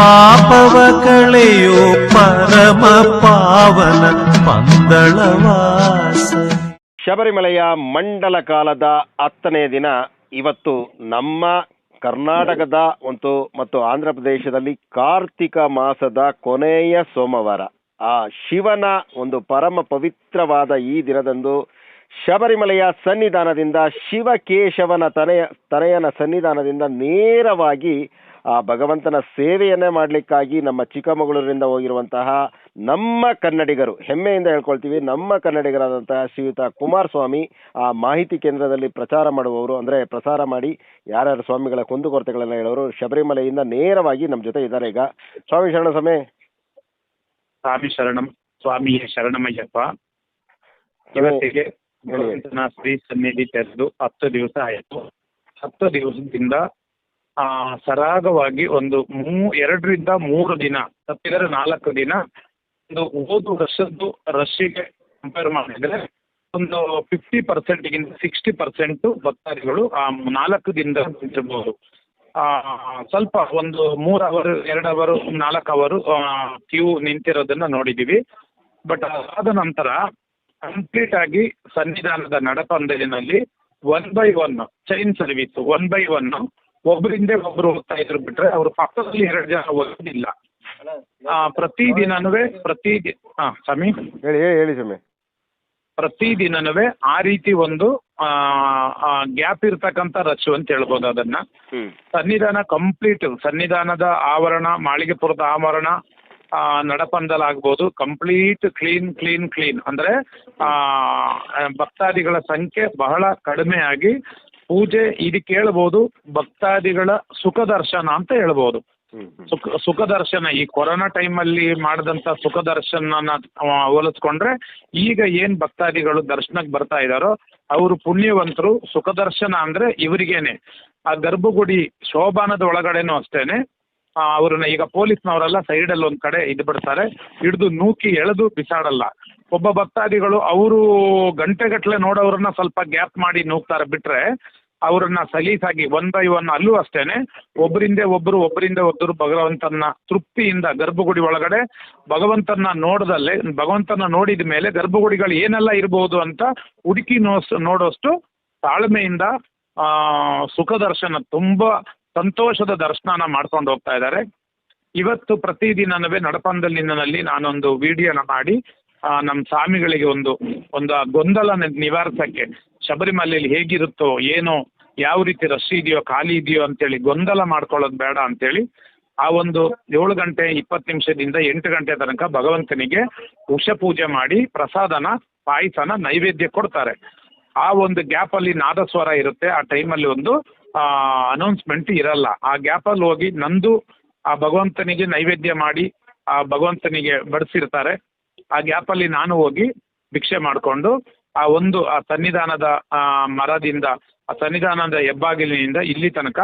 ಪಾಪವ ಕಳೆಯೋ ಪರಮ ಪಾವನ ಪಂದಳವಾಸ ಶಬರಿಮಲೆಯ ಮಂಡಲ ಕಾಲದ ಹತ್ತನೇ ದಿನ ಇವತ್ತು ನಮ್ಮ ಕರ್ನಾಟಕದ ಒಂದು ಮತ್ತು ಆಂಧ್ರ ಪ್ರದೇಶದಲ್ಲಿ ಕಾರ್ತಿಕ ಮಾಸದ ಕೊನೆಯ ಸೋಮವಾರ. ಆ ಶಿವನ ಒಂದು ಪರಮ ಪವಿತ್ರವಾದ ಈ ದಿನದಂದು ಶಬರಿಮಲೆಯ ಸನ್ನಿಧಾನದಿಂದ ಶಿವಕೇಶವನ ತನೆಯ, ತನೆಯನ ಸನ್ನಿಧಾನದಿಂದ ನೇರವಾಗಿ ಆ ಭಗವಂತನ ಸೇವೆಯನ್ನೇ ಮಾಡಲಿಕ್ಕಾಗಿ ನಮ್ಮ ಚಿಕ್ಕಮಗಳೂರಿನಿಂದ ಹೋಗಿರುವಂತಹ ನಮ್ಮ ಕನ್ನಡಿಗರು ಹೆಮ್ಮೆಯಿಂದ ಹೇಳ್ಕೊಳ್ತೀವಿ ನಮ್ಮ ಕನ್ನಡಿಗರಾದಂತಹ ಶ್ರೀಯುತ ಕುಮಾರಸ್ವಾಮಿ ಆ ಮಾಹಿತಿ ಕೇಂದ್ರದಲ್ಲಿ ಪ್ರಚಾರ ಮಾಡುವವರು. ಅಂದರೆ ಪ್ರಸಾರ ಮಾಡಿ ಯಾರ್ಯಾರು ಸ್ವಾಮಿಗಳ ಕುಂದುಕೊರತೆಗಳನ್ನು ಹೇಳೋರು ಶಬರಿಮಲೆಯಿಂದ ನೇರವಾಗಿ ನಮ್ಮ ಜೊತೆ ಇದ್ದಾರೆ ಈಗ. ಸ್ವಾಮಿ ಶರಣ ಸಮಯ ಸ್ವಾಮಿ ಶರಣಂ ಸ್ವಾಮಿಯೇ ಶರಣಮಯ್ಯಪ್ಪ. ಇವತ್ತಿಗೆ ಭಗವಂತನ ಶ್ರೀ ಸನ್ನಿಧಿ ತೆರೆದು ಹತ್ತು ದಿವಸ ಆಯಿತು. ಹತ್ತು ದಿವಸದಿಂದ ಸರಾಗವಾಗಿ ಒಂದು ಮೂ ಎರಡರಿಂದ ಮೂರು ದಿನ ತಪ್ಪಿದರೆ ನಾಲ್ಕು ದಿನ ಒಂದು ಓದು ವರ್ಷದ್ದು ರಶ್ಶಿಗೆ ಕಂಪೇರ್ ಮಾಡಿದರೆ ಒಂದು ಫಿಫ್ಟಿ ಪರ್ಸೆಂಟ್ಗಿಂತ ಸಿಕ್ಸ್ಟಿ ಪರ್ಸೆಂಟು ಭಕ್ತಾದಿಗಳು ಆ ನಾಲ್ಕು ದಿನದ ನಿಂತಿರ್ಬೋದು ಆ, ಸ್ವಲ್ಪ ಒಂದು ಮೂರು ಅವರು ಎರಡು ಅವರು ನಾಲ್ಕು ಅವರು ಕ್ಯೂ ನಿಂತಿರೋದನ್ನ ನೋಡಿದ್ದೀವಿ. ಬಟ್ ಅದಾದ ನಂತರ ಕಂಪ್ಲೀಟ್ ಆಗಿ ಸನ್ನಿಧಾನದ ನಡಪಂದಲಿನಲ್ಲಿ one by one chain service one by ಒಬ್ಬರಿಂದೇ ಒಬ್ಬರು ಹೋಗ್ತಾ ಇದ್ರು ಬಿಟ್ರೆ ಅವ್ರ ಪಕ್ಕದಲ್ಲಿ ಎರಡು ಜನ ಹೋಗೋದಿಲ್ಲ ಆ, ಪ್ರತಿ ಹಾಂ ಸ್ವಾಮಿ. ಹೇಳಿ ಹೇಳಿ ಹೇಳಿ ಸ್ವಾಮಿ. ಪ್ರತಿದಿನನೂ ಆ ರೀತಿ ಒಂದು ಗ್ಯಾಪ್ ಇರ್ತಕ್ಕಂಥ ರಶ್ ಅಂತ ಹೇಳ್ಬೋದು ಅದನ್ನ. ಸನ್ನಿಧಾನ ಕಂಪ್ಲೀಟ್ ಸನ್ನಿಧಾನದ ಆವರಣ ಮಾಳಿಗೆಪುರದ ಆವರಣ ಆ, ನಡಪಂದಲಾಗ್ಬೋದು ಕಂಪ್ಲೀಟ್ ಕ್ಲೀನ್ ಕ್ಲೀನ್ ಕ್ಲೀನ್. ಅಂದರೆ ಭಕ್ತಾದಿಗಳ ಸಂಖ್ಯೆ ಬಹಳ ಕಡಿಮೆ ಆಗಿ ಪೂಜೆ ಇದಕ್ಕೆ ಹೇಳ್ಬೋದು ಭಕ್ತಾದಿಗಳ ಸುಖ ದರ್ಶನ ಅಂತ ಹೇಳ್ಬೋದು. ಸುಖ ಸುಖ ದರ್ಶನ ಈ ಕೊರೋನಾ ಟೈಮಲ್ಲಿ ಮಾಡಿದಂತ ಸುಖ ದರ್ಶನನ ಹೋಲಿಸ್ಕೊಂಡ್ರೆ ಈಗ ಏನ್ ಭಕ್ತಾದಿಗಳು ದರ್ಶನಕ್ಕೆ ಬರ್ತಾ ಇದ್ದಾರೋ ಅವರು ಪುಣ್ಯವಂತರು ಸುಖ ದರ್ಶನ ಅಂದ್ರೆ ಇವರಿಗೇನೆ. ಆ ಗರ್ಭಗುಡಿ ಶೋಭಾನದ ಒಳಗಡೆನೂ ಅಷ್ಟೇನೆ. ಅವ್ರನ್ನ ಈಗ ಪೊಲೀಸ್ನವರೆಲ್ಲ ಸೈಡಲ್ಲಿ ಒಂದ್ ಕಡೆ ಇದು ಬಿಡ್ತಾರೆ ಹಿಡಿದು ನೂಕಿ ಎಳೆದು ಬಿಸಾಡಲ್ಲ. ಒಬ್ಬ ಭಕ್ತಾದಿಗಳು ಅವರು ಗಂಟೆಗಟ್ಟಲೆ ನೋಡೋರನ್ನ ಸ್ವಲ್ಪ ಗ್ಯಾಪ್ ಮಾಡಿ ನೂಕ್ತಾರೆ. ಬಿಟ್ರೆ ಅವರನ್ನ ಸಲೀಸಾಗಿ ಒನ್ ಬೈ ಒನ್ ಅಲ್ಲೂ ಅಷ್ಟೇನೆ ಒಬ್ಬರಿಂದ ಒಬ್ಬರು ಒಬ್ಬರಿಂದ ಒಬ್ಬರು ಭಗವಂತನ ತೃಪ್ತಿಯಿಂದ ಗರ್ಭಗುಡಿ ಒಳಗಡೆ ಭಗವಂತನ ನೋಡದಲ್ಲೇ ಭಗವಂತನ ನೋಡಿದ ಮೇಲೆ ಗರ್ಭಗುಡಿಗಳು ಏನೆಲ್ಲ ಇರ್ಬೋದು ಅಂತ ಹುಡುಕಿ ನೋಸ್, ನೋಡೋಷ್ಟು ತಾಳ್ಮೆಯಿಂದ ಸುಖ ದರ್ಶನ, ತುಂಬ ಸಂತೋಷದ ದರ್ಶನನ ಮಾಡ್ಕೊಂಡು ಹೋಗ್ತಾ ಇದ್ದಾರೆ. ಇವತ್ತು ಪ್ರತಿದಿನವೇ ನಡಪಂದಲಿನಲ್ಲಿ ನಾನೊಂದು ವಿಡಿಯೋನ ಮಾಡಿ ನಮ್ಮ ಸ್ವಾಮಿಗಳಿಗೆ ಒಂದು ಒಂದು ಆ ಗೊಂದಲ ನಿವಾರಿಸಕ್ಕೆ ಶಬರಿಮಲೆಯಲ್ಲಿ ಹೇಗಿರುತ್ತೋ ಏನೋ, ಯಾವ ರೀತಿ ರಶ್ ಇದೆಯೋ, ಖಾಲಿ ಇದೆಯೋ ಅಂತೇಳಿ ಗೊಂದಲ ಮಾಡ್ಕೊಳ್ಳೋದು ಬೇಡ ಅಂತೇಳಿ ಆ ಒಂದು ಏಳು ಗಂಟೆ ಇಪ್ಪತ್ತು ನಿಮಿಷದಿಂದ ಎಂಟು ಗಂಟೆ ತನಕ ಭಗವಂತನಿಗೆ ಉಷ ಪೂಜೆ ಮಾಡಿ ಪ್ರಸಾದನ, ಪಾಯಸನ ನೈವೇದ್ಯ ಕೊಡ್ತಾರೆ. ಆ ಒಂದು ಗ್ಯಾಪಲ್ಲಿ ನಾದಸ್ವರ ಇರುತ್ತೆ. ಆ ಟೈಮಲ್ಲಿ ಒಂದು ಅನೌನ್ಸ್ಮೆಂಟ್ ಇರಲ್ಲ. ಆ ಗ್ಯಾಪಲ್ಲಿ ಹೋಗಿ ನಂದು ಆ ಭಗವಂತನಿಗೆ ನೈವೇದ್ಯ ಮಾಡಿ ಆ ಭಗವಂತನಿಗೆ ಬಡಿಸಿರ್ತಾರೆ. ಆ ಗ್ಯಾಪಲ್ಲಿ ನಾನು ಹೋಗಿ ಭಿಕ್ಷೆ ಮಾಡಿಕೊಂಡು ಆ ಒಂದು ಆ ಸನ್ನಿಧಾನದ ಮರದಿಂದ ಆ ಸನ್ನಿಧಾನದ ಹೆಬ್ಬಾಗಿಲಿನಿಂದ ಇಲ್ಲಿ ತನಕ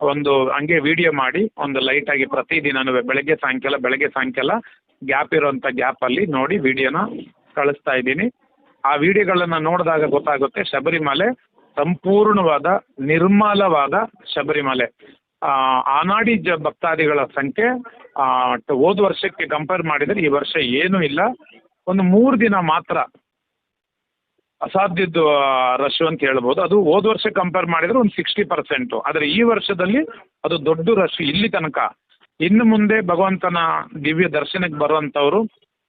ಒಂದು ಹಂಗೆ ವಿಡಿಯೋ ಮಾಡಿ ಒಂದು ಲೈಟಾಗಿ ಪ್ರತಿದಿನನೂ ಬೆಳಗ್ಗೆ ಸಾಯಂಕಾಲ ಬೆಳಗ್ಗೆ ಸಾಯಂಕಾಲ ಗ್ಯಾಪ್ ಇರೋಂಥ ಗ್ಯಾಪಲ್ಲಿ ನೋಡಿ ವಿಡಿಯೋನ ಕಳಿಸ್ತಾ ಇದ್ದೀನಿ. ಆ ವಿಡಿಯೋಗಳನ್ನು ನೋಡಿದಾಗ ಗೊತ್ತಾಗುತ್ತೆ ಶಬರಿಮಲೆ ಸಂಪೂರ್ಣವಾದ ನಿರ್ಮಲವಾದ ಶಬರಿಮಲೆ. ಆ, ಆನಾಡಿ ಜ ಭಕ್ತಾದಿಗಳ ಸಂಖ್ಯೆ ಆ, ಹೋದ ವರ್ಷಕ್ಕೆ ಕಂಪೇರ್ ಮಾಡಿದರೆ ಈ ವರ್ಷ ಏನೂ ಇಲ್ಲ. ಒಂದು ಮೂರು ದಿನ ಮಾತ್ರ ಅಸಾಧ್ಯದ್ದು ರಶ್ ಅಂತ ಹೇಳ್ಬೋದು. ಅದು ಹೋದ ವರ್ಷ ಕಂಪೇರ್ ಮಾಡಿದರೆ ಒಂದು ಸಿಕ್ಸ್ಟಿ ಪರ್ಸೆಂಟು ಆದರೆ ಈ ವರ್ಷದಲ್ಲಿ ಅದು ದೊಡ್ಡ ರಶ್ ಇಲ್ಲಿ ತನಕ. ಇನ್ನು ಮುಂದೆ ಭಗವಂತನ ದಿವ್ಯ ದರ್ಶನಕ್ಕೆ ಬರುವಂಥವ್ರು,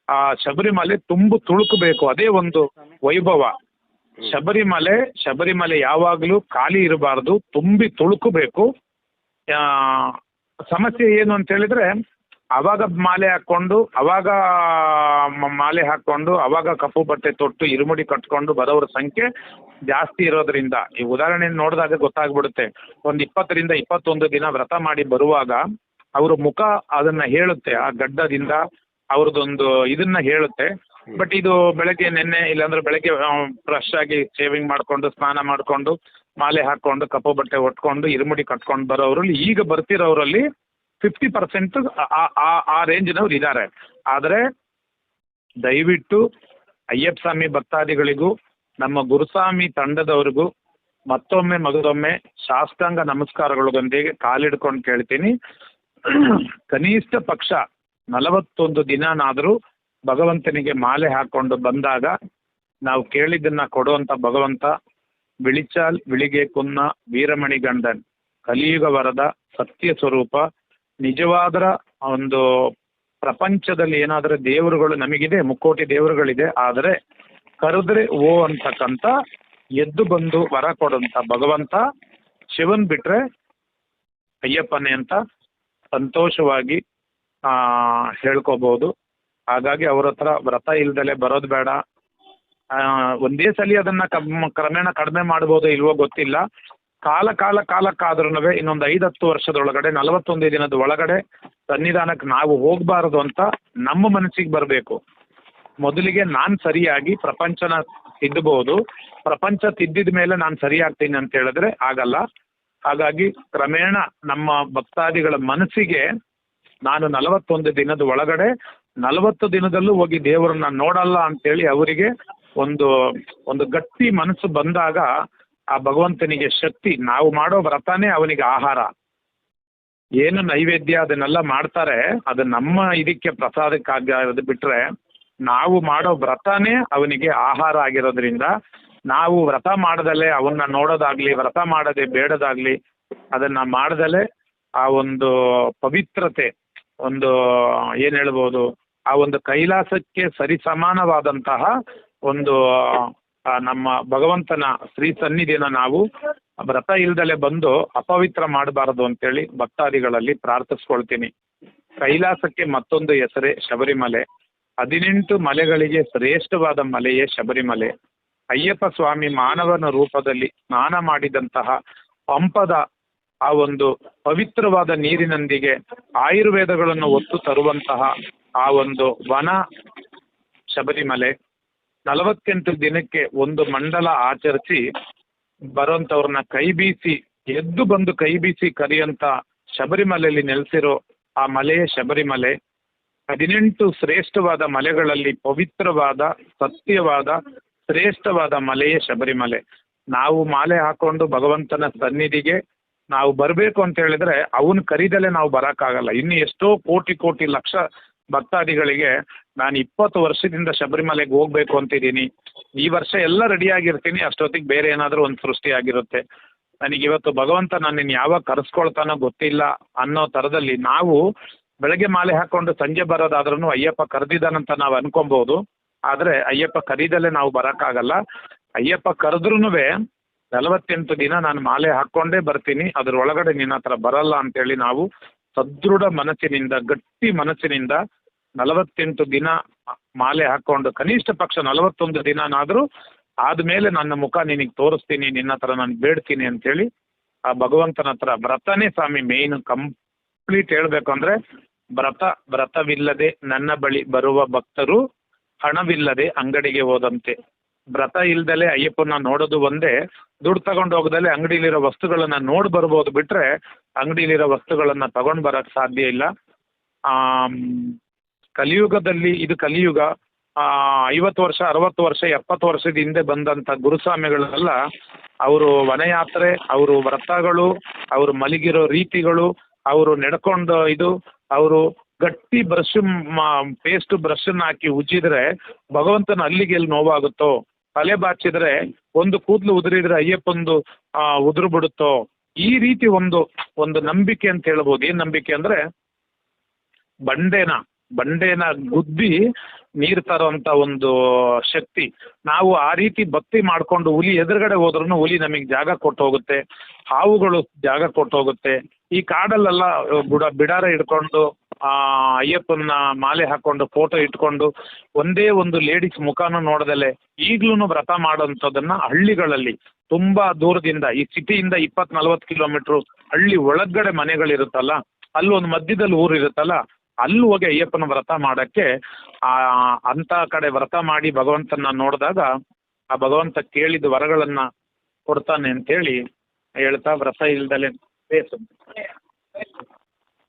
ಆ, ಶಬರಿಮಲೆ ತುಂಬು ತುಳುಕಬೇಕು. ಅದೇ ಒಂದು ವೈಭವ. ಶಬರಿಮಲೆ ಶಬರಿಮಲೆ ಯಾವಾಗಲೂ ಖಾಲಿ ಇರಬಾರ್ದು, ತುಂಬಿ ತುಳುಕಬೇಕು. ಸಮಸ್ಯೆ ಏನು ಅಂತ ಹೇಳಿದ್ರೆ ಅವಾಗ ಮಾಲೆ ಹಾಕ್ಕೊಂಡು, ಅವಾಗ ಮಾಲೆ ಹಾಕ್ಕೊಂಡು, ಅವಾಗ ಕಪ್ಪು ಬಟ್ಟೆ ತೊಟ್ಟು, ಇರುಮುಡಿ ಕಟ್ಕೊಂಡು ಬರೋರ ಸಂಖ್ಯೆ ಜಾಸ್ತಿ ಇರೋದ್ರಿಂದ. ಈ ಉದಾಹರಣೆ ನೋಡಿದಾಗ ಗೊತ್ತಾಗ್ಬಿಡುತ್ತೆ. ಒಂದು ಇಪ್ಪತ್ತರಿಂದ ಇಪ್ಪತ್ತೊಂದು ದಿನ ವ್ರತ ಮಾಡಿ ಬರುವಾಗ ಅವ್ರ ಮುಖ ಅದನ್ನ ಹೇಳುತ್ತೆ. ಆ ಗಡ್ಡದಿಂದ ಅವ್ರದ್ದೊಂದು ಇದನ್ನ ಹೇಳುತ್ತೆ. ಬಟ್ ಇದು ಬೆಳಗ್ಗೆ ನೆನ್ನೆ ಇಲ್ಲಾಂದ್ರೆ ಬೆಳಗ್ಗೆ ಫ್ರೆಶ್ ಆಗಿ ಶೇವಿಂಗ್ ಮಾಡಿಕೊಂಡು, ಸ್ನಾನ ಮಾಡಿಕೊಂಡು, ಮಾಲೆ ಹಾಕ್ಕೊಂಡು, ಕಪ್ಪು ಬಟ್ಟೆ ಒಟ್ಕೊಂಡು, ಇರುಮುಡಿ ಕಟ್ಕೊಂಡು ಬರೋರಲ್ಲಿ ಈಗ ಬರ್ತಿರೋರಲ್ಲಿ ಫಿಫ್ಟಿ ಪರ್ಸೆಂಟ್ ಆ ರೇಂಜ್ನವ್ರು ಇದ್ದಾರೆ ಆದರೆ ದಯವಿಟ್ಟು ಅಯ್ಯಪ್ಪ ಸ್ವಾಮಿ ಭಕ್ತಾದಿಗಳಿಗೂ, ನಮ್ಮ ಗುರುಸ್ವಾಮಿ ತಂಡದವರಿಗೂ, ಮತ್ತೊಮ್ಮೆ ಮಗದೊಮ್ಮೆ ಶಾಸ್ತ್ರಾಂಗ ನಮಸ್ಕಾರಗಳೊಂದಿಗೆ ಕಾಲಿಡ್ಕೊಂಡು ಕೇಳ್ತೀನಿ. ಕನಿಷ್ಠ ಪಕ್ಷ ನಲವತ್ತೊಂದು ದಿನನಾದರೂ ಭಗವಂತನಿಗೆ ಮಾಲೆ ಹಾಕೊಂಡು ಬಂದಾಗ ನಾವು ಕೇಳಿದ್ದನ್ನ ಕೊಡುವಂತ ಭಗವಂತ, ಬಿಳಿಚಾಲ್, ಬಿಳಿಗೆ ಕುನ್ನ ವೀರಮಣಿ ಗಂಡನ್ ಕಲಿಯುಗ ವರದ ಸತ್ಯ ಸ್ವರೂಪ ನಿಜವಾದ ಒಂದು ಪ್ರಪಂಚದಲ್ಲಿ ಏನಾದರೂ ದೇವರುಗಳು ನಮಗಿದೆ ಮುಕ್ಕೋಟಿ ದೇವರುಗಳಿದೆ ಆದರೆ ಕರೆದ್ರೆ ಓ ಅಂತಕ್ಕಂಥ ಎದ್ದು ಬಂದು ವರ ಕೊಡಂತ ಭಗವಂತ ಶಿವನ್ ಬಿಟ್ರೆ ಅಯ್ಯಪ್ಪನೇ ಅಂತ ಸಂತೋಷವಾಗಿ ಆ, ಹೇಳ್ಕೋಬಹುದು ಹಾಗಾಗಿ ಅವ್ರ ಹತ್ರ ವ್ರತ ಇಲ್ದಲೆ ಬರೋದು ಬೇಡ. ಒಂದೇ ಸಲ ಅದನ್ನ ಕ್ರಮೇಣ ಕಡಿಮೆ ಮಾಡಬಹುದು ಇಲ್ವೋ ಗೊತ್ತಿಲ್ಲ. ಕಾಲ ಕಾಲ ಕಾಲಕ್ಕಾದ್ರೂ ಇನ್ನೊಂದು ಐದು ಹತ್ತು ವರ್ಷದೊಳಗಡೆ, ನಲವತ್ತೊಂದು ದಿನದ ಒಳಗಡೆ ಸನ್ನಿಧಾನಕ್ಕೆ ನಾವು ಹೋಗಬಾರದು ಅಂತ ನಮ್ಮ ಮನಸ್ಸಿಗೆ ಬರಬೇಕು. ಮೊದಲಿಗೆ ನಾನು ಸರಿಯಾಗಿ ಪ್ರಪಂಚನ ತಿದ್ದಬಹುದು. ಪ್ರಪಂಚ ತಿದ್ದಿದ ಮೇಲೆ ನಾನು ಸರಿಯಾಗ್ತೀನಿ ಅಂತ ಹೇಳಿದ್ರೆ ಆಗಲ್ಲ. ಹಾಗಾಗಿ ಕ್ರಮೇಣ ನಮ್ಮ ಭಕ್ತಾದಿಗಳ ಮನಸ್ಸಿಗೆ ನಾನು ನಲವತ್ತೊಂದು ದಿನದ ಒಳಗಡೆ ನಲವತ್ತು ದಿನದಲ್ಲೂ ಹೋಗಿ ದೇವರನ್ನ ನೋಡಲ್ಲ ಅಂತೇಳಿ ಅವರಿಗೆ ಒಂದು ಒಂದು ಗಟ್ಟಿ ಮನಸ್ಸು ಬಂದಾಗ ಆ ಭಗವಂತನಿಗೆ ಶಕ್ತಿ, ನಾವು ಮಾಡೋ ವ್ರತನೇ ಅವನಿಗೆ ಆಹಾರ. ಏನು ನೈವೇದ್ಯ ಅದನ್ನೆಲ್ಲ ಮಾಡ್ತಾರೆ, ಅದು ನಮ್ಮ ಇದಕ್ಕೆ ಪ್ರಸಾದಕ್ಕಾಗದು ಬಿಟ್ಟರೆ ನಾವು ಮಾಡೋ ವ್ರತನೇ ಅವನಿಗೆ ಆಹಾರ ಆಗಿರೋದ್ರಿಂದ, ನಾವು ವ್ರತ ಮಾಡದಲ್ಲೇ ಅವನ್ನ ನೋಡೋದಾಗ್ಲಿ, ವ್ರತ ಮಾಡದೆ ಬೇಡದಾಗ್ಲಿ, ಅದನ್ನ ಮಾಡದಲ್ಲೇ ಆ ಒಂದು ಪವಿತ್ರತೆ, ಒಂದು ಏನ್ ಹೇಳ್ಬೋದು, ಆ ಒಂದು ಕೈಲಾಸಕ್ಕೆ ಸರಿಸಮಾನವಾದಂತಹ ಒಂದು ನಮ್ಮ ಭಗವಂತನ ಶ್ರೀ ಸನ್ನಿಧಿನ ನಾವು ವ್ರತ ಇಲ್ದಲೆ ಬಂದು ಅಪವಿತ್ರ ಮಾಡಬಾರದು ಅಂತೇಳಿ ಭಕ್ತಾದಿಗಳಲ್ಲಿ ಪ್ರಾರ್ಥಿಸ್ಕೊಳ್ತೀನಿ. ಕೈಲಾಸಕ್ಕೆ ಮತ್ತೊಂದು ಹೆಸರೇ ಶಬರಿಮಲೆ. ಹದಿನೆಂಟು ಮಲೆಗಳಿಗೆ ಶ್ರೇಷ್ಠವಾದ ಮಲೆಯೇ ಶಬರಿಮಲೆ. ಅಯ್ಯಪ್ಪ ಸ್ವಾಮಿ ಮಾನವನ ರೂಪದಲ್ಲಿ ಸ್ನಾನ ಮಾಡಿದಂತಹ ಪಂಪದ ಆ ಒಂದು ಪವಿತ್ರವಾದ ನೀರಿನೊಂದಿಗೆ ಆಯುರ್ವೇದಗಳನ್ನು ಒತ್ತು ತರುವಂತಹ ಆ ಒಂದು ವನ ಶಬರಿಮಲೆ. ನಲವತ್ತೆಂಟು ದಿನಕ್ಕೆ ಒಂದು ಮಂಡಲ ಆಚರಿಸಿ ಬರೋಂಥವ್ರನ್ನ ಕೈ ಬೀಸಿ, ಎದ್ದು ಬಂದು ಕೈ ಬೀಸಿ ಕರೆಯಂತ ಶಬರಿಮಲೆಯಲ್ಲಿ ನೆಲೆಸಿರೋ ಆ ಮಲೆಯೇ ಶಬರಿಮಲೆ, ಹದಿನೆಂಟು ಶ್ರೇಷ್ಠವಾದ ಮಲೆಗಳಲ್ಲಿ ಪವಿತ್ರವಾದ, ಸತ್ಯವಾದ, ಶ್ರೇಷ್ಠವಾದ ಮಲೆಯೇ ಶಬರಿಮಲೆ. ನಾವು ಮಾಲೆ ಹಾಕೊಂಡು ಭಗವಂತನ ಸನ್ನಿಧಿಗೆ ನಾವು ಬರಬೇಕು ಅಂತ ಹೇಳಿದ್ರೆ ಅವನು ಕರೀದಲೆ ನಾವು ಬರೋಕ್ಕಾಗಲ್ಲ. ಇನ್ನು ಎಷ್ಟೋ ಕೋಟಿ ಕೋಟಿ ಲಕ್ಷ ಭಕ್ತಾದಿಗಳಿಗೆ ನಾನು ಇಪ್ಪತ್ತು ವರ್ಷದಿಂದ ಶಬರಿಮಲೆಗೆ ಹೋಗ್ಬೇಕು ಅಂತಿದ್ದೀನಿ. ಈ ವರ್ಷ ಎಲ್ಲ ರೆಡಿ ಆಗಿರ್ತೀನಿ. ಅಷ್ಟೊತ್ತಿಗೆ ಬೇರೆ ಏನಾದರೂ ಒಂದು ಸೃಷ್ಟಿ ಆಗಿರುತ್ತೆ. ನನಗೆ ಇವತ್ತು ಭಗವಂತ ನನ್ನನ್ನು ಯಾವಾಗ ಕರೆಸ್ಕೊಳ್ತಾನೋ ಗೊತ್ತಿಲ್ಲ ಅನ್ನೋ ಥರದಲ್ಲಿ ನಾವು ಬೆಳಗ್ಗೆ ಮಾಲೆ ಹಾಕೊಂಡು ಸಂಜೆ ಬರೋದಾದ್ರೂ ಅಯ್ಯಪ್ಪ ಕರೆದಿದ್ದಾನಂತ ನಾವು ಅನ್ಕೊಬೋದು. ಆದರೆ ಅಯ್ಯಪ್ಪ ಕರೀದಲ್ಲೇ ನಾವು ಬರೋಕ್ಕಾಗಲ್ಲ. ಅಯ್ಯಪ್ಪ ಕರೆದ್ರೂ ನಲವತ್ತೆಂಟು ದಿನ ನಾನು ಮಾಲೆ ಹಾಕ್ಕೊಂಡೇ ಬರ್ತೀನಿ. ಅದ್ರೊಳಗಡೆ ನಿನ್ನ ಹತ್ರ ಬರಲ್ಲ ಅಂತೇಳಿ ನಾವು ಸದೃಢ ಮನಸ್ಸಿನಿಂದ, ಗಟ್ಟಿ ಮನಸ್ಸಿನಿಂದ ನಲವತ್ತೆಂಟು ದಿನ ಮಾಲೆ ಹಾಕ್ಕೊಂಡು ಕನಿಷ್ಠ ಪಕ್ಷ ನಲವತ್ತೊಂದು ದಿನನಾದರೂ ಆದಮೇಲೆ ನನ್ನ ಮುಖ ನಿನಗೆ ತೋರಿಸ್ತೀನಿ ನಿನ್ನ ಹತ್ರ ನಾನು ಬೇಡ್ತೀನಿ ಅಂತೇಳಿ ಆ ಭಗವಂತನ ಹತ್ರ ವ್ರತನೇ ಸ್ವಾಮಿ ಮೇಯ್ನ್ ಕಂಪ್ಲೀಟ್ ಹೇಳಬೇಕು ಅಂದರೆ ವ್ರತ ವ್ರತವಿಲ್ಲದೆ ನನ್ನ ಬಳಿ ಬರುವ ಭಕ್ತರು ಹಣವಿಲ್ಲದೆ ಅಂಗಡಿಗೆ ಹೋದಂತೆ. ವ್ರತ ಇಲ್ದಲೆ ಅಯ್ಯಪ್ಪನ ನೋಡೋದು ಒಂದೇ ದುಡ್ಡು ತಗೊಂಡು ಹೋಗದಲ್ಲೇ ಅಂಗಡಿಲಿರೋ ವಸ್ತುಗಳನ್ನ ನೋಡಿ ಬರ್ಬೋದು ಬಿಟ್ರೆ ಅಂಗಡಿಲಿರೋ ವಸ್ತುಗಳನ್ನ ತಗೊಂಡು ಬರಕ್ ಸಾಧ್ಯ ಇಲ್ಲ. ಆಮ್, ಕಲಿಯುಗದಲ್ಲಿ ಇದು ಕಲಿಯುಗ ಐವತ್ತು ವರ್ಷ, ಅರವತ್ತು ವರ್ಷ, ಎಪ್ಪತ್ತು ವರ್ಷದ ಹಿಂದೆ ಬಂದಂಥ ಗುರುಸ್ವಾಮಿಗಳನ್ನೆಲ್ಲ ಅವರು ವನಯಾತ್ರೆ, ಅವರು ವ್ರತಗಳು, ಅವರು ಮಲಗಿರೋ ರೀತಿಗಳು, ಅವರು ನಡ್ಕೊಂಡು ಇದು, ಅವರು ಗಟ್ಟಿ ಬ್ರಷ್ ಪೇಸ್ಟ್ ಬ್ರಷನ್ನು ಹಾಕಿ ಉಜ್ಜಿದ್ರೆ ಭಗವಂತನ ಅಲ್ಲಿಗೆ ಎಲ್ಲಿ ನೋವಾಗುತ್ತೋ, ತಲೆ ಬಾಚಿದ್ರೆ ಒಂದು ಕೂದಲು ಉದುರಿದ್ರೆ ಅಯ್ಯಪ್ಪಂದು ಉದುರು ಬಿಡುತ್ತೋ ಈ ರೀತಿ ಒಂದು ಒಂದು ನಂಬಿಕೆ ಅಂತ ಹೇಳ್ಬೋದು. ಏನ್ ನಂಬಿಕೆ ಅಂದ್ರೆ ಬಂಡೆನ. ಬಂಡೆನ ಗುದ್ದಿ ನೀರು ತರುವಂಥ ಒಂದು ಶಕ್ತಿ. ನಾವು ಆ ರೀತಿ ಭಕ್ತಿ ಮಾಡ್ಕೊಂಡು ಹುಲಿ ಎದುರುಗಡೆ ಹೋದ್ರೂ ಹುಲಿ ನಮಗೆ ಜಾಗ ಕೊಟ್ಟು ಹೋಗುತ್ತೆ. ಹಾವುಗಳು ಜಾಗ ಕೊಟ್ಟು ಹೋಗುತ್ತೆ. ಈ ಕಾಡಲ್ಲೆಲ್ಲ ಬುಡ, ಬಿಡಾರ ಹಿಡ್ಕೊಂಡು, ಆ ಅಯ್ಯಪ್ಪನ ಮಾಲೆ ಹಾಕೊಂಡು ಫೋಟೋ ಇಟ್ಕೊಂಡು ಒಂದೇ ಒಂದು ಲೇಡೀಸ್ ಮುಖನ ನೋಡ್ದಲೆ ಈಗ್ಲೂ ವ್ರತ ಮಾಡೋಂಥದ್ದನ್ನ ಹಳ್ಳಿಗಳಲ್ಲಿ ತುಂಬಾ ದೂರದಿಂದ ಈ ಸಿಟಿಯಿಂದ ಇಪ್ಪತ್ ನಲ್ವತ್ತು ಕಿಲೋಮೀಟ್ರು ಹಳ್ಳಿ ಒಳಗಡೆ ಮನೆಗಳಿರುತ್ತಲ್ಲ ಅಲ್ಲಿ ಒಂದು ಮಧ್ಯದಲ್ಲಿ ಊರು ಇರುತ್ತಲ್ಲ ಅಲ್ಲಿ ಹೋಗಿ ಅಯ್ಯಪ್ಪನ ವ್ರತ ಮಾಡಕ್ಕೆ, ಆ ಅಂತ ಕಡೆ ವ್ರತ ಮಾಡಿ ಭಗವಂತನ ನೋಡಿದಾಗ ಆ ಭಗವಂತ ಕೇಳಿದ ವರಗಳನ್ನ ಕೊಡ್ತಾನೆ ಅಂತೇಳಿ ಹೇಳ್ತಾ ವ್ರತ ಇಲ್ದಲೆ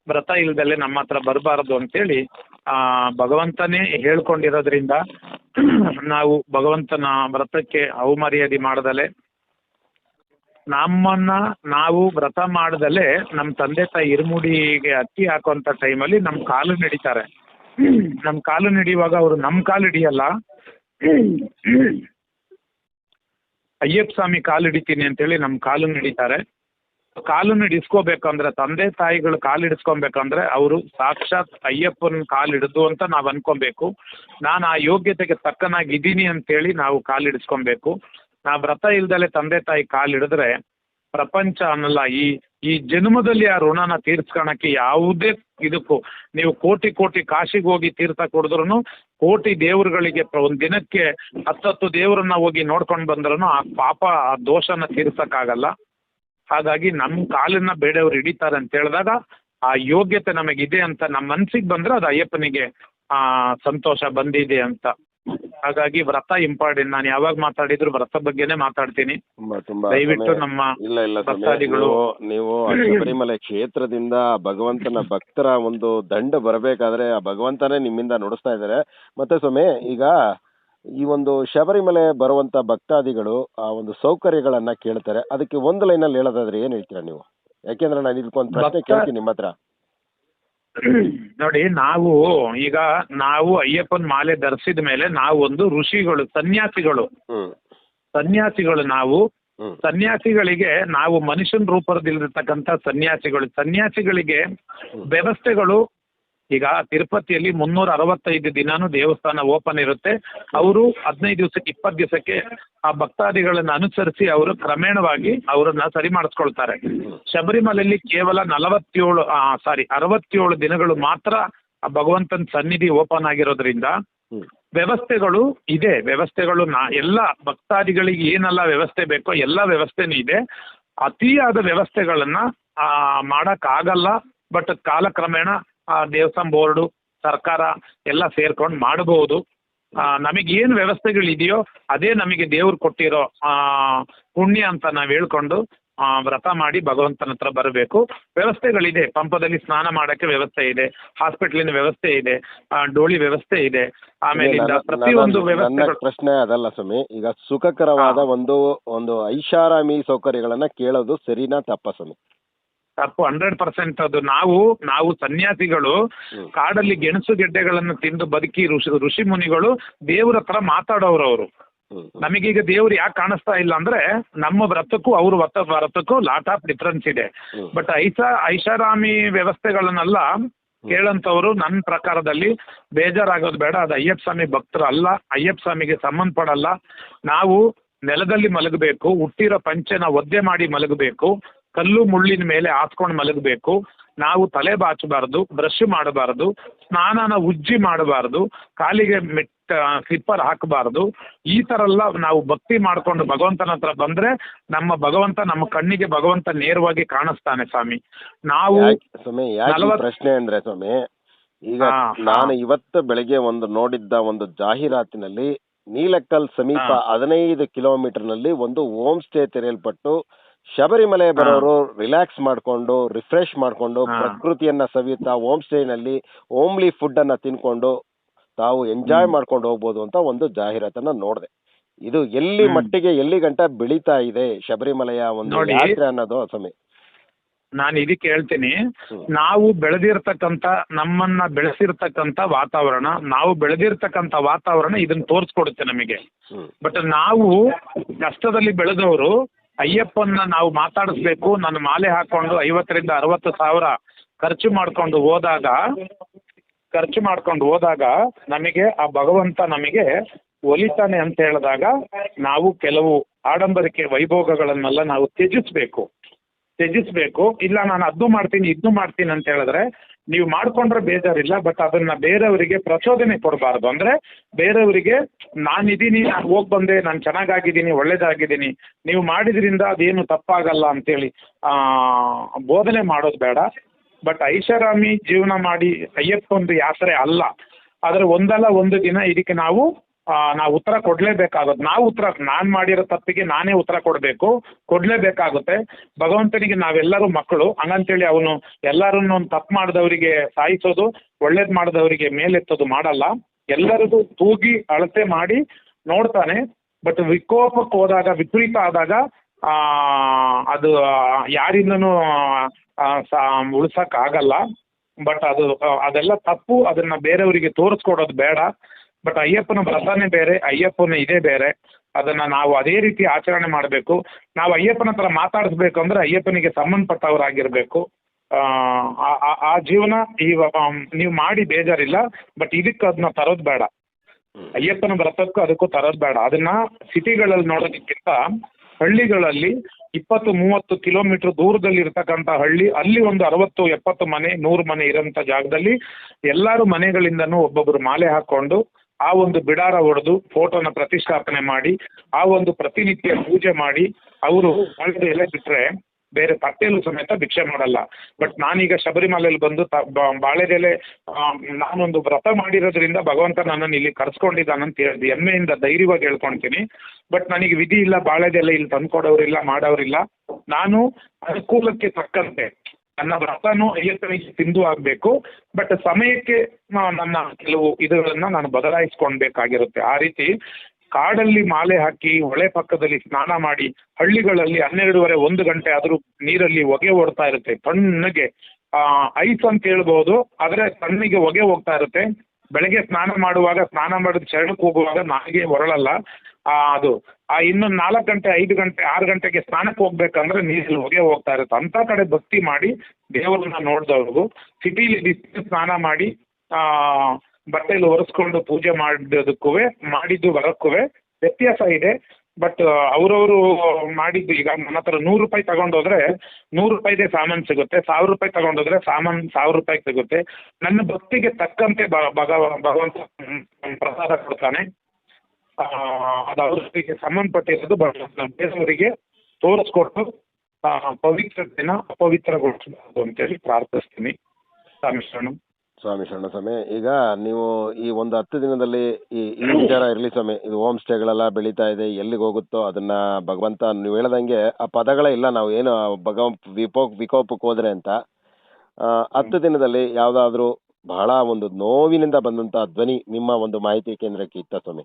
ವ್ರತ ಇಲ್ದಲೆ ನಮ್ಮ ಹತ್ರ ಬರಬಾರದು ಅಂತೇಳಿ, ಆ, ಭಗವಂತನೇ ಹೇಳ್ಕೊಂಡಿರೋದ್ರಿಂದ, ನಾವು ಭಗವಂತನ ವ್ರತಕ್ಕೆ ಅವಮರ್ಯಾದೆ ಮಾಡದಲೆ ನಮ್ಮನ್ನ ನಾವು ವ್ರತ ಮಾಡ್ದಲೇ ನಮ್ಮ ತಂದೆ ತಾಯಿ ಇರುಮುಡಿಗೆ ಅಕ್ಕಿ ಹಾಕುವಂಥ ಟೈಮಲ್ಲಿ ನಮ್ಮ ಕಾಲು ನಡೀತಾರೆ. ನಮ್ಮ ಕಾಲು ನಡೆಯುವಾಗ ಅವರು ನಮ್ಮ ಕಾಲು ಹಿಡಿಯಲ್ಲ. ಅಯ್ಯಪ್ಪ ಸ್ವಾಮಿ ಕಾಲು ಹಿಡಿತೀನಿ ಅಂತೇಳಿ ನಮ್ಮ ಕಾಲು ನಡೀತಾರೆ. ಕಾಲು ಹಿಡಿಸ್ಕೋಬೇಕಂದ್ರೆ ತಂದೆ ತಾಯಿಗಳು ಕಾಲು ಹಿಡಿಸ್ಕೊಬೇಕಂದ್ರೆ ಅವರು ಸಾಕ್ಷಾತ್ ಅಯ್ಯಪ್ಪನ ಕಾಲು ಹಿಡಿದು ಅಂತ ನಾವು ಅನ್ಕೊಬೇಕು. ನಾನು ಆ ಯೋಗ್ಯತೆಗೆ ತಕ್ಕನಾಗಿದ್ದೀನಿ ಅಂತ ಅಂತೇಳಿ ನಾವು ಕಾಲು ಹಿಡಿಸ್ಕೊಬೇಕು. ನಾವು ವ್ರತ ಇಲ್ದಲೆ ತಂದೆ ತಾಯಿ ಕಾಲು ಹಿಡಿದ್ರೆ ಪ್ರಪಂಚ ಅನ್ನಲ್ಲ, ಈ ಈ ಜನ್ಮದಲ್ಲಿ ಆ ಋಣನ ತೀರ್ಸ್ಕೊಳಕ್ಕೆ ಯಾವುದೇ ಇದಕ್ಕೂ ನೀವು ಕೋಟಿ ಕೋಟಿ ಕಾಶಿಗೆ ಹೋಗಿ ತೀರ್ಥ ಕೊಡಿದ್ರು ಕೋಟಿ ದೇವರುಗಳಿಗೆ ಒಂದು ಒಂದ್ ದಿನಕ್ಕೆ ಹತ್ತತ್ತು ದೇವರನ್ನ ಹೋಗಿ ನೋಡ್ಕೊಂಡು ಬಂದ್ರೂ ಆ ಪಾಪ, ಆ ದೋಷನ ತೀರ್ಸಕ್ಕಾಗಲ್ಲ. ಹಾಗಾಗಿ ನಮ್ಮ ಕಾಲನ್ನ ಬೇಡವ್ರು ಹಿಡಿತಾರೆ ಅಂತ ಹೇಳಿದಾಗ ಆ ಯೋಗ್ಯತೆ ನಮಗಿದೆ ಅಂತ ನಮ್ಮ ಮನ್ಸಿಗೆ ಬಂದ್ರೆ ಅದು ಅಯ್ಯಪ್ಪನಿಗೆ ಆ ಸಂತೋಷ ಬಂದಿದೆ ಅಂತ. ಹಾಗಾಗಿ ವ್ರತ ಇಂಪಾರ್ಟೆಂಟ್ ನಾನು ಯಾವಾಗ ಮಾತಾಡಿದ್ರು ವ್ರತ ಬಗ್ಗೆನೇ ಮಾತಾಡ್ತೀನಿ. ತುಂಬಾ ತುಂಬಾ ದಯವಿಟ್ಟು ಸಮಯ- ನಮ್ಮ ಇಲ್ಲ ಇಲ್ಲ ಭಕ್ತಾದಿಗಳು ನೀವು ನೀವು ಆ ಶಬರಿಮಲೆ ಕ್ಷೇತ್ರದಿಂದ ಭಗವಂತನ ಭಕ್ತರ ಒಂದು ದಂಡ ಬರಬೇಕಾದ್ರೆ ಆ ಭಗವಂತನೇ ನಿಮ್ಮಿಂದ ನುಡಿಸ್ತಾ ಇದ್ದಾರೆ. ಮತ್ತೆ ಸ್ವಾಮಿ ಈಗ ಈ ಒಂದು ಶಬರಿಮಲೆ ಬರುವಂತ ಭಕ್ತಾದಿಗಳು ಆ ಒಂದು ಸೌಕರ್ಯಗಳನ್ನ ಕೇಳ್ತಾರೆ. ಅದಕ್ಕೆ ಒಂದು ಅಲ್ಲಿ ಹೇಳೋದಾದ್ರೆ ಏನ್ ಹೇಳ್ತೀರಾ ನೀವು? ಯಾಕೆಂದ್ರೆ ನಾನು ಇದಕ್ಕೊಂದು ಪ್ರಶ್ನೆ ಭಕ್ತ- ಕೇಳ್ತೀನಿ ನಿಮ್ಮ ಹತ್ರ. ನೋಡಿ ನಾವು ಈಗ ನಾವು ಅಯ್ಯಪ್ಪನ ಮಾಲೆ ಧರಿಸಿದ ಮೇಲೆ ನಾವು ಒಂದು ಋಷಿಗಳು ಸನ್ಯಾಸಿಗಳು. ಸನ್ಯಾಸಿಗಳು ನಾವು. ಸನ್ಯಾಸಿಗಳಿಗೆ ನಾವು ಮನುಷ್ಯನ ರೂಪದಲ್ಲಿರ್ತಕ್ಕಂಥ ಸನ್ಯಾಸಿಗಳು. ಸನ್ಯಾಸಿಗಳಿಗೆ ವ್ಯವಸ್ಥೆಗಳು ಈಗ ತಿರುಪತಿಯಲ್ಲಿ ಮುನ್ನೂರ ಅರವತ್ತೈದು ದಿನಾನು ದೇವಸ್ಥಾನ ಓಪನ್ ಇರುತ್ತೆ. ಅವರು ಹದಿನೈದು ದಿವಸಕ್ಕೆ ಇಪ್ಪತ್ತು ದಿವಸಕ್ಕೆ ಆ ಭಕ್ತಾದಿಗಳನ್ನ ಅನುಸರಿಸಿ ಅವರು ಕ್ರಮೇಣವಾಗಿ ಅವರನ್ನ ಸರಿ ಮಾಡಿಸ್ಕೊಳ್ತಾರೆ. ಶಬರಿಮಲೆಯಲ್ಲಿ ಕೇವಲ ನಲವತ್ತೇಳು ಸಾರಿ ಅರವತ್ತೇಳು ದಿನಗಳು ಮಾತ್ರ ಆ ಭಗವಂತನ ಸನ್ನಿಧಿ ಓಪನ್ ಆಗಿರೋದ್ರಿಂದ ವ್ಯವಸ್ಥೆಗಳು ಇದೆ. ವ್ಯವಸ್ಥೆಗಳು ನಾ ಎಲ್ಲ ಭಕ್ತಾದಿಗಳಿಗೆ ಏನೆಲ್ಲ ವ್ಯವಸ್ಥೆ ಬೇಕೋ ಎಲ್ಲ ವ್ಯವಸ್ಥೆನೂ ಇದೆ. ಅತಿಯಾದ ವ್ಯವಸ್ಥೆಗಳನ್ನ ಆ, ಮಾಡಕ್ಕಾಗಲ್ಲ. ಬಟ್ ಕಾಲಕ್ರಮೇಣ ದೇವಸ್ಥಾನ ಬೋರ್ಡು ಸರ್ಕಾರ ಎಲ್ಲ ಸೇರ್ಕೊಂಡು ಮಾಡಬಹುದು ನಮಗೇನು ವ್ಯವಸ್ಥೆಗಳಿದೆಯೋ ಅದೇ ನಮಗೆ ದೇವ್ರು ಕೊಟ್ಟಿರೋ ಆ, ಪುಣ್ಯ ಅಂತ ನಾವು ಹೇಳ್ಕೊಂಡು ಆ, ವ್ರತ ಮಾಡಿ ಭಗವಂತನ ಹತ್ರ ಬರಬೇಕು. ವ್ಯವಸ್ಥೆಗಳಿದೆ. ಪಂಪದಲ್ಲಿ ಸ್ನಾನ ಮಾಡಕ್ಕೆ ವ್ಯವಸ್ಥೆ ಇದೆ. ಹಾಸ್ಪಿಟ್ಲಿನ ವ್ಯವಸ್ಥೆ ಇದೆ. ಡೋಳಿ ವ್ಯವಸ್ಥೆ ಇದೆ. ಆಮೇಲೆ ಪ್ರತಿಯೊಂದು ವ್ಯವಸ್ಥೆ ಪ್ರಶ್ನೆ ಅದಲ್ಲ ಸ್ವಾಮಿ. ಈಗ ಸುಖಕರವಾದ ಒಂದು ಒಂದು ಐಷಾರಾಮಿ ಸೌಕರ್ಯಗಳನ್ನ ಕೇಳೋದು ಸರಿನಾ ತಪ್ಪ ಸ್ವಾಮಿ? ತಪ್ಪು ಹಂಡ್ರೆಡ್ ಪರ್ಸೆಂಟ್ ಅದು ನಾವು ನಾವು ಸನ್ಯಾಸಿಗಳು ಕಾಡಲ್ಲಿ ಗೆಣಸು ಗೆಡ್ಡೆಗಳನ್ನು ತಿಂದು ಬದುಕಿ ಋಷಿ ಋಷಿ ಮುನಿಗಳು ದೇವ್ರ ಹತ್ರ ಮಾತಾಡೋರು ಅವರು. ನಮಗೀಗ ದೇವ್ರು ಯಾಕೆ ಕಾಣಿಸ್ತಾ ಇಲ್ಲ ಅಂದ್ರೆ ನಮ್ಮ ವ್ರತಕ್ಕೂ ಅವ್ರ ವ್ರತ ವ್ರತಕ್ಕೂ ಲಾಟ್ ಆಫ್ ಡಿಫ್ರೆನ್ಸ್ ಇದೆ. ಬಟ್ ಐಷಾ ಐಷಾರಾಮಿ ವ್ಯವಸ್ಥೆಗಳನ್ನೆಲ್ಲ ಕೇಳಂತವ್ರು ನನ್ನ ಪ್ರಕಾರದಲ್ಲಿ ಬೇಜಾರಾಗೋದು ಬೇಡ. ಅದು ಅಯ್ಯಪ್ಪ ಸ್ವಾಮಿ ಭಕ್ತರು ಅಲ್ಲ ಅಯ್ಯಪ್ಪ ಸ್ವಾಮಿಗೆ ಸಂಬಂಧ ಪಡಲ್ಲ ನಾವು ನೆಲದಲ್ಲಿ ಮಲಗಬೇಕು ಹುಟ್ಟಿರೋ ಪಂಚೆನ ಒದ್ದೆ ಮಾಡಿ ಮಲಗಬೇಕು. ಕಲ್ಲು ಮುಳ್ಳಿನ ಮೇಲೆ ಹಾಸ್ಕೊಂಡು ಮಲಗಬೇಕು ನಾವು ತಲೆ ಬಾಚಬಾರದು ಬ್ರಷ್ ಮಾಡಬಾರದು ಸ್ನಾನನ ಉಜ್ಜಿ ಮಾಡಬಾರದು ಕಾಲಿಗೆ ಮೆಟ್ಟ ಸ್ಲಿಪ್ಪರ್ ಹಾಕಬಾರದು ಈ ತರ ಎಲ್ಲ ನಾವು ಭಕ್ತಿ ಮಾಡಿಕೊಂಡು ಭಗವಂತನ ಹತ್ರ ಬಂದ್ರೆ ನಮ್ಮ ಭಗವಂತ ನಮ್ಮ ಕಣ್ಣಿಗೆ ಭಗವಂತ ನೇರವಾಗಿ ಕಾಣಿಸ್ತಾನೆ ಸ್ವಾಮಿ ನಾವು ಸ್ವಾಮಿ ಪ್ರಶ್ನೆ ಅಂದ್ರೆ ಸ್ವಾಮಿ ಈಗ ನಾನು. ಇವತ್ತು ಬೆಳಗ್ಗೆ ಒಂದು ನೋಡಿದ್ದ ಒಂದು ಜಾಹೀರಾತಿನಲ್ಲಿ ನೀಲಕ್ಕಲ್ ಸಮೀಪ. ಹದಿನೈದು ಕಿಲೋಮೀಟರ್ನಲ್ಲಿ ಒಂದು ಹೋಮ್ ಸ್ಟೇ ತೆರೆಯಲ್ಪಟ್ಟು ಶಬರಿಮಲೆ ಬರೋರು ರಿಲ್ಯಾಕ್ಸ್ ಮಾಡ್ಕೊಂಡು ರಿಫ್ರೆಶ್ ಮಾಡ್ಕೊಂಡು ಪ್ರಕೃತಿಯನ್ನ ಸವಿಯುತ್ತಾ ಹೋಮ್ ಸ್ಟೇನಲ್ಲಿ ಹೋಮ್ಲಿ ಫುಡ್ ಅನ್ನ ತಿನ್ಕೊಂಡು ತಾವು ಎಂಜಾಯ್ ಮಾಡ್ಕೊಂಡು ಹೋಗ್ಬೋದು ಅಂತ ಒಂದು ಜಾಹೀರಾತನ್ನ ನೋಡಿದೆ. ಇದು ಎಲ್ಲಿ ಮಟ್ಟಿಗೆ ಎಲ್ಲಿ ಗಂಟ ಬೆಳೀತಾ ಇದೆ ಶಬರಿಮಲೆಯ ಒಂದು ನೋಡಿ. ಯಾತ್ರೆ ಅನ್ನೋದು ಸಮಯ. ನಾನು ಇದಕ್ಕೆ ಹೇಳ್ತೀನಿ ನಾವು ಬೆಳೆದಿರ್ತಕ್ಕಂಥ ನಮ್ಮನ್ನ ಬೆಳೆಸಿರ್ತಕ್ಕಂತ ವಾತಾವರಣ ನಾವು ಬೆಳೆದಿರ್ತಕ್ಕಂಥ ವಾತಾವರಣ ಇದನ್ನ ತೋರಿಸ್ಕೊಡುತ್ತೆ ನಮಗೆ. ಬಟ್ ನಾವು ಕಷ್ಟದಲ್ಲಿ ಬೆಳೆದವರು ಅಯ್ಯಪ್ಪನ್ನ ನಾವು ಮಾತಾಡಿಸ್ಬೇಕು ನನ್ನ ಮಾಲೆ ಹಾಕೊಂಡು ಐವತ್ತರಿಂದ ಅರವತ್ತು ಸಾವಿರ ಖರ್ಚು ಮಾಡ್ಕೊಂಡು ಹೋದಾಗ, ಖರ್ಚು ಮಾಡ್ಕೊಂಡು ಹೋದಾಗ ನಮಗೆ ಆ ಭಗವಂತ ನಮಗೆ ಒಲಿತಾನೆ ಅಂತ ಹೇಳಿದಾಗ ನಾವು ಕೆಲವು ಆಡಂಬರಿಕೆ ವೈಭೋಗಗಳನ್ನೆಲ್ಲ ನಾವು ತ್ಯಜಿಸ್ಬೇಕು. ತ್ಯಜಿಸ್ಬೇಕು. ಇಲ್ಲ, ನಾನು ಅದು ಮಾಡ್ತೀನಿ ಇದನ್ನು ಮಾಡ್ತೀನಿ ಅಂತ ಹೇಳಿದ್ರೆ ನೀವು ಮಾಡ್ಕೊಂಡ್ರೆ ಬೇಜಾರಿಲ್ಲ ಬಟ್ ಅದನ್ನ ಬೇರೆಯವರಿಗೆ ಪ್ರಚೋದನೆ ಕೊಡಬಾರ್ದು. ಅಂದ್ರೆ ಬೇರೆಯವರಿಗೆ ನಾನಿದ್ದೀನಿ ನಾನು ಹೋಗಿ ಬಂದೆ ನಾನು ಚೆನ್ನಾಗಾಗಿದ್ದೀನಿ ಒಳ್ಳೇದಾಗಿದ್ದೀನಿ ನೀವು ಮಾಡಿದ್ರಿಂದ ಅದೇನು ತಪ್ಪಾಗಲ್ಲ ಅಂತೇಳಿ ಆ, ಬೋಧನೆ ಮಾಡೋದು ಬೇಡ. ಬಟ್ ಐಷಾರಾಮಿ ಜೀವನ ಮಾಡಿ ಅಯ್ಯಪ್ಪಂದು ಯಾತ್ರೆ ಅಲ್ಲ. ಆದರೆ ಒಂದಲ್ಲ ಒಂದು ದಿನ ಇದಕ್ಕೆ ನಾವು ನಾವು ಉತ್ತರ ಕೊಡಲೇಬೇಕಾಗುತ್ತೆ. ನಾವು ಉತ್ತರ ನಾನು ಮಾಡಿರೋ ತಪ್ಪಿಗೆ ನಾನೇ ಉತ್ತರ ಕೊಡಬೇಕು. ಕೊಡಲೇಬೇಕಾಗುತ್ತೆ. ಭಗವಂತನಿಗೆ ನಾವೆಲ್ಲರೂ ಮಕ್ಕಳು. ಹಂಗಂತೇಳಿ ಅವನು ಎಲ್ಲರನ್ನು ತಪ್ಪು ಮಾಡಿದವರಿಗೆ ಸಾಯಿಸೋದು ಒಳ್ಳೇದು ಮಾಡಿದವರಿಗೆ ಮೇಲೆತ್ತೋದು ಮಾಡಲ್ಲ. ಎಲ್ಲರದು ತೂಗಿ ಅಳತೆ ಮಾಡಿ ನೋಡ್ತಾನೆ. ಬಟ್ ವಿಕೋಪಕ್ಕೆ ಹೋದಾಗ ವಿಪರೀತ ಆದಾಗ ಆ, ಅದು ಯಾರಿಂದನೂ ಉಳ್ಸೋಕ್ಕಾಗಲ್ಲ. ಬಟ್ ಅದು ಅದೆಲ್ಲ ತಪ್ಪು. ಅದನ್ನು ಬೇರೆಯವರಿಗೆ ತೋರಿಸ್ಕೊಡೋದು ಬೇಡ. ಬಟ್ ಅಯ್ಯಪ್ಪನ ವ್ರತನೇ ಬೇರೆ ಅಯ್ಯಪ್ಪನ ಇದೇ ಬೇರೆ. ಅದನ್ನ ನಾವು ಅದೇ ರೀತಿ ಆಚರಣೆ ಮಾಡಬೇಕು. ನಾವು ಅಯ್ಯಪ್ಪನ ತರ ಮಾತಾಡಿಸ್ಬೇಕು ಅಂದ್ರೆ ಅಯ್ಯಪ್ಪನಿಗೆ ಸಂಬಂಧಪಟ್ಟವರಾಗಿರ್ಬೇಕು. ಆ, ಆ- ಜೀವನ ಈ ನೀವು ಮಾಡಿ ಬೇಜಾರಿಲ್ಲ ಬಟ್ ಇದಕ್ಕೆ ಅದನ್ನ ತರೋದು ಬೇಡ. ಅಯ್ಯಪ್ಪನ ವ್ರತಕ್ಕೂ ಅದಕ್ಕೂ ತರೋದು ಬೇಡ. ಅದನ್ನ ಸಿಟಿಗಳಲ್ಲಿ ನೋಡೋದಕ್ಕಿಂತ ಹಳ್ಳಿಗಳಲ್ಲಿ ಇಪ್ಪತ್ತು ಮೂವತ್ತು ಕಿಲೋಮೀಟರ್ ದೂರದಲ್ಲಿ ಇರತಕ್ಕಂತ ಹಳ್ಳಿ ಅಲ್ಲಿ ಒಂದು ಅರವತ್ತು ಎಪ್ಪತ್ತು ಮನೆ ನೂರು ಮನೆ ಇರೋಂಥ ಜಾಗದಲ್ಲಿ ಎಲ್ಲರೂ ಮನೆಗಳಿಂದನೂ ಒಬ್ಬೊಬ್ಬರು ಮಾಲೆ ಹಾಕ್ಕೊಂಡು ಆ ಒಂದು ಬಿಡಾರ ಹೊಡೆದು ಫೋಟೋನ ಪ್ರತಿಷ್ಠಾಪನೆ ಮಾಡಿ, ಆ ಒಂದು ಪ್ರತಿನಿತ್ಯ ಪೂಜೆ ಮಾಡಿ, ಅವರು ಬಾಳೆದ ಎಲೆ ಬಿಟ್ಟರೆ ಬೇರೆ ತಟ್ಟೆಯಲ್ಲೂ ಸಮೇತ ಭಿಕ್ಷೆ ಮಾಡಲ್ಲ. ಬಟ್ ನಾನೀಗ ಶಬರಿಮಲೆಯಲ್ಲಿ ಬಂದು ತ ಬಾಳೆದೆಲೆ ನಾನೊಂದು ವ್ರತ ಮಾಡಿರೋದ್ರಿಂದ ಭಗವಂತ ನನ್ನನ್ನು ಇಲ್ಲಿ ಕರ್ಸ್ಕೊಂಡಿದ್ದಾನಂತ ಹೇಳಿದೆ, ಹೆಮ್ಮೆಯಿಂದ ಧೈರ್ಯವಾಗಿ ಹೇಳ್ಕೊಳ್ತೀನಿ. ಬಟ್ ನನಗೆ ವಿಧಿ ಇಲ್ಲ, ಬಾಳೆದೆಲೆ ಇಲ್ಲಿ ತಂದ್ಕೊಡೋರಿಲ್ಲ, ಮಾಡೋರಿಲ್ಲ. ನಾನು ಅನುಕೂಲಕ್ಕೆ ತಕ್ಕಂತೆ. ನನ್ನ ವ್ರತನೂ ಅಯ್ಯಪ್ಪನಿಗೆ ತಿಂದು ಆಗಬೇಕು ಬಟ್ ಸಮಯಕ್ಕೆ ನನ್ನ ಕೆಲವು ಇದುಗಳನ್ನು ನಾನು ಬದಲಾಯಿಸ್ಕೊಳ್ಬೇಕಾಗಿರುತ್ತೆ. ಆ ರೀತಿ ಕಾಡಲ್ಲಿ ಮಾಲೆ ಹಾಕಿ, ಹೊಳೆ ಪಕ್ಕದಲ್ಲಿ ಸ್ನಾನ ಮಾಡಿ, ಹಳ್ಳಿಗಳಲ್ಲಿ ಹನ್ನೆರಡೂವರೆ ಒಂದು ಗಂಟೆ ಆದರೂ ನೀರಲ್ಲಿ ಹೊಗೆ ಓಡ್ತಾ ಇರುತ್ತೆ, ತಣ್ಣಗೆ. ಐಸ್ ಅಂತ ಹೇಳ್ಬೋದು, ಆದರೆ ತಣ್ಣಗೆ ಹೊಗೆ ಹೋಗ್ತಾ ಇರುತ್ತೆ. ಬೆಳಗ್ಗೆ ಸ್ನಾನ ಮಾಡುವಾಗ ಸ್ನಾನ ಮಾಡಿದ ಚರಣಕ್ಕೆ ಹೋಗುವಾಗ ನನಗೆ ಹೊರಳಲ್ಲ. ಅದು ಆ ಇನ್ನು ನಾಲ್ಕು ಗಂಟೆ ಐದು ಗಂಟೆ ಆರು ಗಂಟೆಗೆ ಸ್ನಾನಕ್ಕೆ ಹೋಗ್ಬೇಕಂದ್ರೆ ನೀರಲ್ಲಿ ಹೊಗೆ ಹೋಗ್ತಾ ಇರುತ್ತೆ. ಅಂಥ ಕಡೆ ಭಕ್ತಿ ಮಾಡಿ ದೇವರನ್ನ ನೋಡಿದವ್ರಿಗೂ ಸಿಟಿಲಿ ಬಿಸಿ ಸ್ನಾನ ಮಾಡಿ ಆ, ಬಟ್ಟೆಯಲ್ಲಿ ಒರೆಸ್ಕೊಂಡು ಪೂಜೆ ಮಾಡಿದ್ದಕ್ಕೂ ಮಾಡಿದ್ದು ಬರಕ್ಕೂ ವ್ಯತ್ಯಾಸ ಇದೆ. ಬಟ್ ಅವರವರು ಮಾಡಿದ್ದು ಈಗ ನನ್ನ ಹತ್ರ ನೂರು ರೂಪಾಯಿ ತಗೊಂಡೋದ್ರೆ ನೂರು ರೂಪಾಯಿದೆ ಸಾಮಾನು ಸಿಗುತ್ತೆ, ಸಾವಿರ ರೂಪಾಯಿ ತಗೊಂಡೋದ್ರೆ ಸಾಮಾನು ಸಾವಿರ ರೂಪಾಯಿಗೆ ಸಿಗುತ್ತೆ. ನನ್ನ ಭಕ್ತಿಗೆ ತಕ್ಕಂತೆ ಭಗವಂತ ಪ್ರಸಾದ ಕೊಡ್ತಾನೆ. ಅದು ಅವ್ರಿಗೆ ಸಂಬಂಧಪಟ್ಟಿರೋದು ಬೇರೆಯವರಿಗೆ ತೋರಿಸ್ಕೊಟ್ಟು ಪವಿತ್ರತೆನ ಅಪವಿತ್ರಗೊಳಿಸಬಾರ್ದು ಅಂತೇಳಿ ಪ್ರಾರ್ಥಿಸ್ತೀನಿ. ಸ್ವಾಮಿ ಶರಣು ಸ್ವಾಮಿ ಶರಣ ಸ್ವಾಮಿ ಈಗ ನೀವು ಈ ಒಂದು ಹತ್ತು ದಿನದಲ್ಲಿ ಈ ಈ ವಿಚಾರ ಇರಲಿ ಸ್ವಾಮಿ. ಇದು ಹೋಮ್ ಸ್ಟೇಗಳೆಲ್ಲ ಬೆಳೀತಾ ಇದೆ ಎಲ್ಲಿಗೆ ಹೋಗುತ್ತೋ ಅದನ್ನ ಭಗವಂತ ನೀವು ಹೇಳ್ದಂಗೆ ಆ ಪದಗಳೇ ಇಲ್ಲ ನಾವು ಏನು ಭಗವ ವಿಪೋ ವಿಕೋಪಕ್ಕೆ ಹೋದ್ರೆ ಅಂತ. ಹತ್ತು ದಿನದಲ್ಲಿ ಯಾವುದಾದ್ರೂ ಬಹಳ ಒಂದು ನೋವಿನಿಂದ ಬಂದಂಥ ಧ್ವನಿ ನಿಮ್ಮ ಒಂದು ಮಾಹಿತಿ ಕೇಂದ್ರಕ್ಕೆ ಇತ್ತ ಸ್ವಾಮಿ.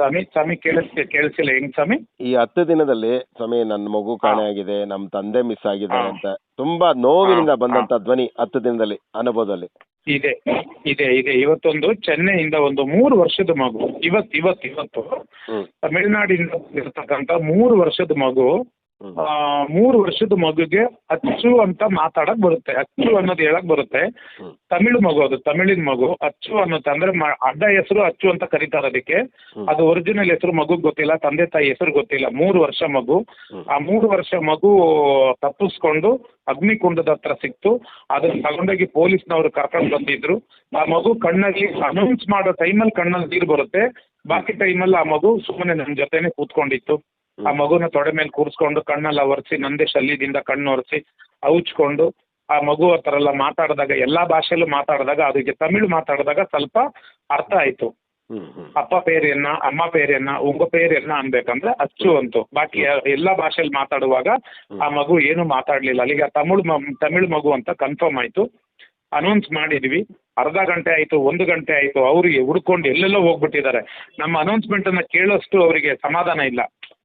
ಸ್ವಾಮಿ ಸ್ವಾಮಿ ಕೇಳಿಸ್ತಿ ಕೇಳಿಸಿಲ್ಲ. ಹೆಂಗ್ ಸ್ವಾಮಿ? ಈ ಹತ್ತು ದಿನದಲ್ಲಿ ಸ್ವಾಮಿ ನನ್ನ ಮಗು ಕಾಣೆ ಆಗಿದೆ ನಮ್ಮ ತಂದೆ ಮಿಸ್ ಆಗಿದೆ ಅಂತ. ತುಂಬಾ ನೋವಿನಿಂದ ಬಂದಂತ ಧ್ವನಿ ಹತ್ತು ದಿನದಲ್ಲಿ ಅನುಭವದಲ್ಲಿ. ಇದೆ ಇದೆ ಇದೆ. ಇವತ್ತೊಂದು ಚೆನ್ನೈಯಿಂದ ಒಂದು ಮೂರು ವರ್ಷದ ಮಗು. ಇವತ್ತು ಇವತ್ತು ಇವತ್ತು ತಮಿಳುನಾಡಿನಿಂದ ತಮಿಳುನಾಡಿಂದ ಇರ್ತಕ್ಕಂಥ ಮೂರು ವರ್ಷದ ಮಗು ಮೂರು ವರ್ಷದ ಮಗುಗೆ ಅಚ್ಚು ಅಂತ ಮಾತಾಡಕ್ ಬರುತ್ತೆ. ಅಚ್ಚು ಅನ್ನೋದು ಹೇಳಕ್ ಬರುತ್ತೆ. ತಮಿಳು ಮಗು ಅದು ತಮಿಳಿನ ಮಗು. ಅಚ್ಚು ಅನ್ನೋದು ಅಂದ್ರೆ ಅಡ್ಡ ಹೆಸರು ಅಚ್ಚು ಅಂತ ಕರೀತಾರ ಅದಕ್ಕೆ. ಅದು ಒರಿಜಿನಲ್ ಹೆಸರು ಮಗು ಗೊತ್ತಿಲ್ಲ ತಂದೆ ತಾಯಿ ಹೆಸರು ಗೊತ್ತಿಲ್ಲ. ಮೂರು ವರ್ಷ ಮಗು. ಆ ಮೂರು ವರ್ಷ ಮಗು ತಪ್ಪಿಸ್ಕೊಂಡು ಅಗ್ನಿಕುಂಡದ ಹತ್ರ ಸಿಕ್ತು. ಅದನ್ನ ತಗೊಂಡೋಗಿ ಪೊಲೀಸ್ನವರು ಕರ್ಕೊಂಡು ಬಂದಿದ್ರು. ಆ ಮಗು ಕಣ್ಣಲ್ಲಿ ಅನೌನ್ಸ್ ಮಾಡೋ ಟೈಮಲ್ಲಿ ಕಣ್ಣಲ್ಲಿ ನೀರು ಬರುತ್ತೆ. ಬಾಕಿ ಟೈಮಲ್ಲಿ ಆ ಮಗು ಸುಮ್ಮನೆ ನನ್ನ ಜೊತೆನೆ ಕೂತ್ಕೊಂಡಿತ್ತು. ಆ ಮಗುನ ತೊಡೆ ಮೇಲೆ ಕೂರಿಸ್ಕೊಂಡು ಕಣ್ಣೆಲ್ಲ ಒರೆಸಿ ನಂದೇ ಶಲ್ಯದಿಂದ ಕಣ್ಣು ಒರೆಸಿ ಔಚ್ಕೊಂಡು ಆ ಮಗು ಹತ್ರ ಎಲ್ಲ ಮಾತಾಡಿದಾಗ ಎಲ್ಲಾ ಭಾಷೆಯಲ್ಲೂ ಮಾತಾಡಿದಾಗ ಅದಕ್ಕೆ ತಮಿಳು ಮಾತಾಡಿದಾಗ ಸ್ವಲ್ಪ ಅರ್ಥ ಆಯ್ತು. ಅಪ್ಪ ಪೇರು ಎನ್ನ ಅಮ್ಮ ಪೇರು ಎನ್ನ ಉಂಗ ಪೇರು ಎನ್ನ ಅನ್ಬೇಕಂದ್ರೆ ಅಚ್ಚು ಅಂತು. ಬಾಕಿ ಎಲ್ಲ ಭಾಷೆಯಲ್ಲಿ ಮಾತಾಡುವಾಗ ಆ ಮಗು ಏನು ಮಾತಾಡ್ಲಿಲ್ಲ. ಅಲ್ಲಿಗೆ ಆ ತಮಿಳು ಮ- ತಮಿಳು ಮಗು ಅಂತ ಕನ್ಫರ್ಮ್ ಆಯ್ತು. ಅನೌನ್ಸ್ ಮಾಡಿದ್ವಿ. ಅರ್ಧ ಗಂಟೆ ಆಯ್ತು ಒಂದು ಗಂಟೆ ಆಯ್ತು ಅವರಿಗೆ ಹುಡ್ಕೊಂಡು ಎಲ್ಲೆಲ್ಲೋ ಹೋಗ್ಬಿಟ್ಟಿದ್ದಾರೆ. ನಮ್ಮ ಅನೌನ್ಸ್ಮೆಂಟ್ ಅನ್ನ ಕೇಳೋಷ್ಟು ಅವರಿಗೆ ಸಮಾಧಾನ ಇಲ್ಲ.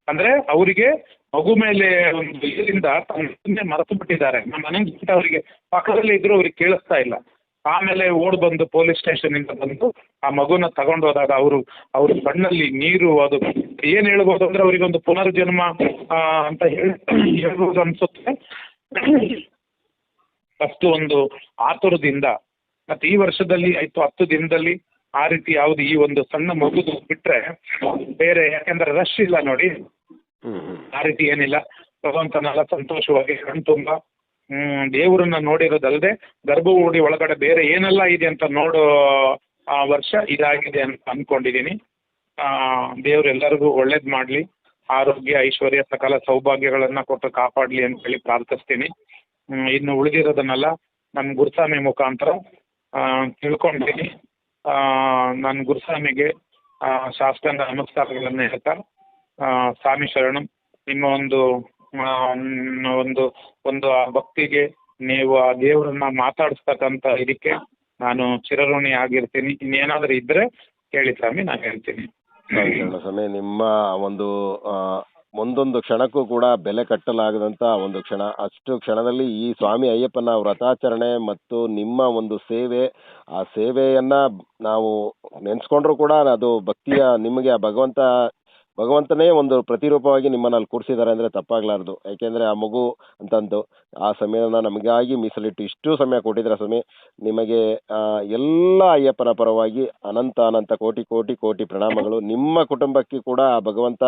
ಅಂದ್ರೆ ಅವರಿಗೆ ಮಗು ಮೇಲೆ ಒಂದು ಇದರಿಂದ ತನ್ನ ಮರೆತು ಬಿಟ್ಟಿದ್ದಾರೆ ನಮ್ಮ ಅನೌನ್ಸ್ಮೆಂಟ್ ಅವರಿಗೆ ಪಕ್ಕದಲ್ಲಿ ಇದ್ರು ಅವ್ರಿಗೆ ಕೇಳಿಸ್ತಾ ಇಲ್ಲ. ಆಮೇಲೆ ಓಡ್ ಬಂದು ಪೊಲೀಸ್ ಸ್ಟೇಷನ್ ಇಂದ ಬಂದು ಆ ಮಗುನ ತಗೊಂಡು ಹೋದಾಗ ಅವರು, ಅವ್ರ ಕಣ್ಣಲ್ಲಿ ನೀರು ಅದು ಏನ್ ಹೇಳ್ಬೋದು ಅಂದ್ರೆ ಅವರಿಗೊಂದು ಪುನರ್ಜನ್ಮ ಅಂತ ಹೇಳಿ ಹೇಳ್ಬೋದು ಅನ್ಸುತ್ತೆ. ಫಸ್ಟ್ ಒಂದು ಆತುರದಿಂದ, ಮತ್ತೆ ಈ ವರ್ಷದಲ್ಲಿ ಆಯ್ತು ಹತ್ತು ದಿನದಲ್ಲಿ ಆ ರೀತಿ ಯಾವುದು ಈ ಒಂದು ಸಣ್ಣ ಮಗುದು ಬಿಟ್ರೆ ಬೇರೆ, ಯಾಕೆಂದ್ರೆ ರಶ್ ಇಲ್ಲ ನೋಡಿ. ಆ ರೀತಿ ಏನಿಲ್ಲ. ಭಗವಂತನೆಲ್ಲ ಸಂತೋಷವಾಗಿ ಕಣ್ ತುಂಬ ಹ್ಮ್, ದೇವರನ್ನ ನೋಡಿರೋದಲ್ಲದೆ ಗರ್ಭಗುಡಿ ಒಳಗಡೆ ಬೇರೆ ಏನೆಲ್ಲ ಇದೆ ಅಂತ ನೋಡೋ ಆ ವರ್ಷ ಇದಾಗಿದೆ ಅಂತ ಅನ್ಕೊಂಡಿದೀನಿ. ಆ, ದೇವ್ರು ಎಲ್ಲರಿಗೂ ಒಳ್ಳೇದು ಮಾಡಲಿ. ಆರೋಗ್ಯ ಐಶ್ವರ್ಯ ಸಕಲ ಸೌಭಾಗ್ಯಗಳನ್ನ ಕೊಟ್ಟು ಕಾಪಾಡಲಿ ಅಂತ ಹೇಳಿ ಪ್ರಾರ್ಥಿಸ್ತೀನಿ. ಇನ್ನು ಉಳಿದಿರೋದನ್ನೆಲ್ಲ ನಮ್ಮ ಗುರುಸ್ವಾಮಿ ಮುಖಾಂತರ ತಿಳ್ಕೊಂಡಿದ್ದೀನಿ ನನ್ನ ಗುರುಸ್ವಾಮಿಗೆ ಆ, ಶಾಸ್ತ್ರ ನಮಸ್ಕಾರಗಳನ್ನು ಹೇಳ್ತಾ ಸ್ವಾಮಿ ಶರಣಂ ನಿಮ್ಮ ಒಂದು ಆ, ಒಂದು ಒಂದು ಆ ಭಕ್ತಿಗೆ ನೀವು ಆ ದೇವರನ್ನ ಮಾತಾಡಿಸ್ತಕ್ಕಂತ ಇದಕ್ಕೆ ನಾನು ಚಿರಋಣಿ ಆಗಿರ್ತೀನಿ. ಇನ್ನೇನಾದರೂ ಇದ್ರೆ ಕೇಳಿ ಸ್ವಾಮಿ ನಾನು ಹೇಳ್ತೀನಿ. ಸ್ವಾಮಿ ನಿಮ್ಮ ಒಂದು ಆ, ಒಂದೊಂದು ಕ್ಷಣಕ್ಕೂ ಕೂಡ ಬೆಲೆ ಕಟ್ಟಲಾಗದಂತ ಒಂದು ಕ್ಷಣ. ಅಷ್ಟು ಕ್ಷಣದಲ್ಲಿ ಈ ಸ್ವಾಮಿ ಅಯ್ಯಪ್ಪನ ವ್ರತಾಚರಣೆ ಮತ್ತು ನಿಮ್ಮ ಒಂದು ಸೇವೆ ಆ ಸೇವೆಯನ್ನ ನಾವು ನೆನೆಸ್ಕೊಂಡ್ರು ಕೂಡ ಅದು ಭಕ್ತಿಯ ನಿಮಗೆ ಆ ಭಗವಂತ ಭಗವಂತನೇ ಒಂದು ಪ್ರತಿರೂಪವಾಗಿ ನಿಮ್ಮನ್ನ ಅಲ್ಲಿ ಕೂರಿಸಿದ್ದಾರೆ ಅಂದ್ರೆ ತಪ್ಪಾಗ್ಲಾರ್ದು. ಯಾಕೆಂದ್ರೆ ಆ ಮಗು ಅಂತಂದು ಆ ಸಮಯನ ನಮಗಾಗಿ ಮೀಸಲಿಟ್ಟು ಇಷ್ಟು ಸಮಯ ಕೊಟ್ಟಿದ್ರೆ ಸ್ವಾಮಿ ನಿಮಗೆ ಎಲ್ಲ ಅಯ್ಯಪ್ಪನ ಪರವಾಗಿ ಅನಂತ ಅನಂತ ಕೋಟಿ ಕೋಟಿ ಕೋಟಿ ಪ್ರಣಾಮಗಳು. ನಿಮ್ಮ ಕುಟುಂಬಕ್ಕೆ ಕೂಡ ಆ ಭಗವಂತ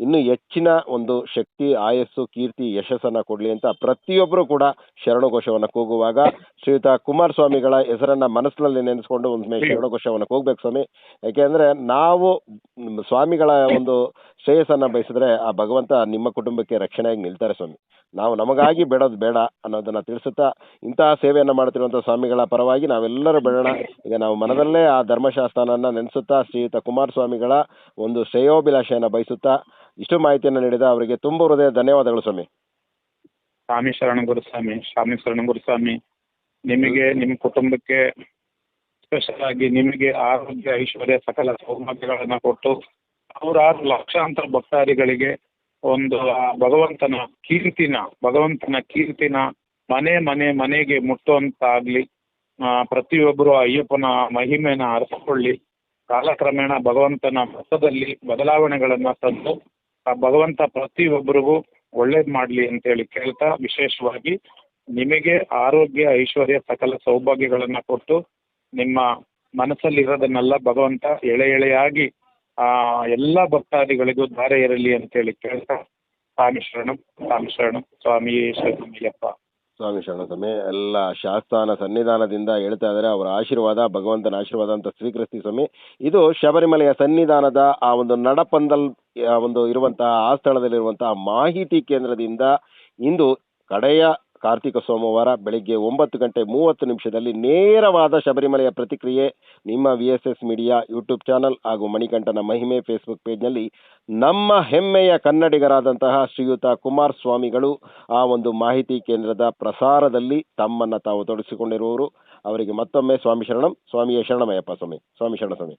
ಇನ್ನೂ ಹೆಚ್ಚಿನ ಒಂದು ಶಕ್ತಿ ಆಯಸ್ಸು ಕೀರ್ತಿ ಯಶಸ್ಸನ್ನ ಕೊಡ್ಲಿ ಅಂತ ಪ್ರತಿಯೊಬ್ಬರು ಕೂಡ ಶರಣಘೋಷವನ್ನು ಕೂಗುವಾಗ ಶ್ರೀಯುತ ಕುಮಾರಸ್ವಾಮಿಗಳ ಹೆಸರನ್ನ ಮನಸ್ಸಿನಲ್ಲಿ ನೆನೆಸ್ಕೊಂಡು ಒಂದು ಶರಣಘೋಷವನ್ನ ಕೂಗ್ಬೇಕು ಸ್ವಾಮಿ. ಯಾಕೆಂದ್ರೆ ನಾವು ಸ್ವಾಮಿಗಳ ಒಂದು ಶ್ರೇಯಸ್ಸನ್ನ ಬಯಸಿದ್ರೆ ಆ ಭಗವಂತ ನಿಮ್ಮ ಕುಟುಂಬಕ್ಕೆ ರಕ್ಷಣೆಯಾಗಿ ನಿಲ್ತಾರೆ ಸ್ವಾಮಿ. ನಾವು ನಮಗಾಗಿ ಬೇಡೋದು ಬೇಡ ಅನ್ನೋದನ್ನ ತಿಳಿಸುತ್ತಾ ಇಂತಹ ಸೇವೆಯನ್ನ ಮಾಡ್ತಿರುವಂಥ ಸ್ವಾಮಿಗಳ ಪರವಾಗಿ ನಾವೆಲ್ಲರೂ ಬೇಡೋಣ ಈಗ ನಾವು ಮನದಲ್ಲೇ ಆ ಧರ್ಮಶಾಸ್ತ್ರನನ್ನ ನೆನೆಸುತ್ತಾ ಶ್ರೀಯುತ ಕುಮಾರಸ್ವಾಮಿಗಳ ಒಂದು ಶ್ರೇಯೋಭಿಲಾಷೆಯನ್ನ ಬಯಸುತ್ತಾ ಇಷ್ಟು ಮಾಹಿತಿಯನ್ನು ನೀಡಿದ ಅವರಿಗೆ ತುಂಬ ಹೃದಯ ಧನ್ಯವಾದಗಳು ಸ್ವಾಮಿ. ಸ್ವಾಮಿ ಶರಣ ಗುರುಸ್ವಾಮಿ ಸ್ವಾಮಿ ಶರಣ ಗುರುಸ್ವಾಮಿ ನಿಮಗೆ ನಿಮ್ಮ ಕುಟುಂಬಕ್ಕೆ ಸ್ಪೆಷಲ್ ಆಗಿ ನಿಮಗೆ ಆರೋಗ್ಯ, ಐಶ್ವರ್ಯ, ಸಕಲ ಸೌಮಾಗ್ಯಗಳನ್ನ ಕೊಟ್ಟು ನೂರಾರು ಲಕ್ಷಾಂತರ ಭಕ್ತಾದಿಗಳಿಗೆ ಒಂದು ಭಗವಂತನ ಕೀರ್ತಿನ ಭಗವಂತನ ಕೀರ್ತಿನ ಮನೆ ಮನೆ, ಮನೆಗೆ ಮುಟ್ಟುವಂತಾಗ್ಲಿ ಪ್ರತಿಯೊಬ್ಬರು ಅಯ್ಯಪ್ಪನ ಮಹಿಮೆನ ಅರಸಿಕೊಳ್ಳಿ ಕಾಲಕ್ರಮೇಣ ಭಗವಂತನ ಮತದಲ್ಲಿ ಬದಲಾವಣೆಗಳನ್ನ ತಂದು, ಆ ಭಗವಂತ ಪ್ರತಿಯೊಬ್ಬರಿಗೂ ಒಳ್ಳೇದು ಮಾಡಲಿ ಅಂತೇಳಿ ಕೇಳ್ತಾ ವಿಶೇಷವಾಗಿ ನಿಮಗೆ ಆರೋಗ್ಯ, ಐಶ್ವರ್ಯ ಸಕಲ ಸೌಭಾಗ್ಯಗಳನ್ನ ಕೊಟ್ಟು ನಿಮ್ಮ ಮನಸ್ಸಲ್ಲಿ ಇರೋದನ್ನೆಲ್ಲ ಭಗವಂತ ಎಳೆ ಎಳೆಯಾಗಿ ಎಲ್ಲ ಭಕ್ತಾದಿಗಳಿಗೂ ಧಾರೆ ಇರಲಿ ಅಂತೇಳಿ ಕೇಳ್ತಾ, ಸ್ವಾಮಿ ಶರಣಂ ಸ್ವಾಮಿ ಶರಣಂ, ಸ್ವಾಮಿ ಶರಣಯ್ಯಪ್ಪ ಸ್ವಾಮಿ ಶರಣ ಸ್ವಾಮಿ ಎಲ್ಲ ಶಾಸ್ತಾನ ಸನ್ನಿಧಾನದಿಂದ ಹೇಳ್ತಾ ಇದ್ದಾರೆ, ಅವರ ಆಶೀರ್ವಾದ, ಭಗವಂತನ ಆಶೀರ್ವಾದ ಅಂತ ಸ್ವೀಕರಿಸ್ತೀವಿ ಸ್ವಾಮಿ. ಇದು ಶಬರಿಮಲೆಯ ಸನ್ನಿಧಾನದ ಆ ಒಂದು ನಡಪಂದಲ್, ಆ ಒಂದು ಇರುವಂತಹ, ಆ ಸ್ಥಳದಲ್ಲಿರುವಂತಹ ಮಾಹಿತಿ ಕೇಂದ್ರದಿಂದ ಇಂದು ಕಡೆಯ ಕಾರ್ತಿಕ ಸೋಮವಾರ ಬೆಳಿಗ್ಗೆ ಒಂಬತ್ತು ಗಂಟೆ ಮೂವತ್ತು ನಿಮಿಷದಲ್ಲಿ ನೇರವಾದ ಶಬರಿಮಲೆಯ ಪ್ರತಿಕ್ರಿಯೆ ನಿಮ್ಮ V S S media YouTube channel ಹಾಗೂ ಮಣಿಕಂಠನ ಮಹಿಮೆ ಫೇಸ್ಬುಕ್ ಪೇಜ್ನಲ್ಲಿ ನಮ್ಮ ಹೆಮ್ಮೆಯ ಕನ್ನಡಿಗರಾದಂತಹ ಶ್ರೀಯುತ ಕುಮಾರ್ ಸ್ವಾಮಿಗಳು ಆ ಒಂದು ಮಾಹಿತಿ ಕೇಂದ್ರದ ಪ್ರಸಾರದಲ್ಲಿ ತಮ್ಮನ್ನ ತಾವು ತೊಡಗಿಸಿಕೊಂಡಿರುವವರು. ಅವರಿಗೆ ಮತ್ತೊಮ್ಮೆ ಸ್ವಾಮಿ ಶರಣಂ. ಸ್ವಾಮಿಯ ಶರಣಮಯ್ಯಪ್ಪ ಸ್ವಾಮಿ. ಸ್ವಾಮಿ ಶರಣ ಸ್ವಾಮಿ.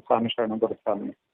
ಸ್ವಾಮಿ ಶರಣಂ ಸ್ವಾಮಿ.